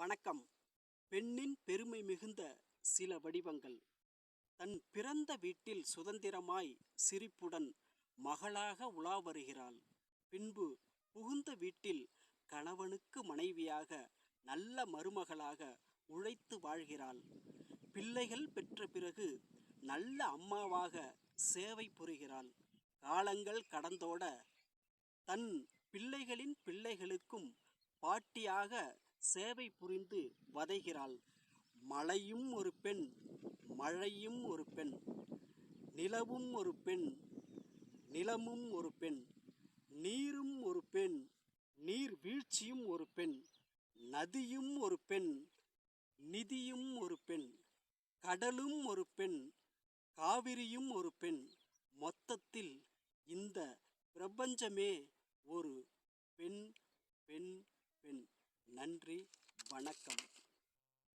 வணக்கம். பெண்ணின் பெருமை மிகுந்த சில வடிவங்கள். தன் பிறந்த வீட்டில் சுதந்திரமாய் சிரிப்புடன் மகளாக உலா வருகிறாள். பின்பு புகுந்த வீட்டில் கணவனுக்கு மனைவியாக நல்ல மருமகளாக உழைத்து வாழ்கிறாள். பிள்ளைகள் பெற்ற பிறகு நல்ல அம்மாவாக சேவை புரிகிறாள். காலங்கள் கடந்தோட தன் பிள்ளைகளின் பிள்ளைகளுக்கும் பாட்டியாக சேவை புரிந்து வதைகிறாள் மழையும் ஒரு பெண் மழையும் ஒரு பெண் நிலவும் ஒரு பெண் நிலமும் ஒரு பெண் நீரும் ஒரு பெண் நீர் வீழ்ச்சியும் ஒரு பெண் நதியும் ஒரு பெண் நிதியும் ஒரு பெண் கடலும் ஒரு பெண் காவிரியும் ஒரு பெண் மொத்தத்தில் இந்த பிரபஞ்சமே ஒரு பெண் பெண் பெண் நன்றி வணக்கம்.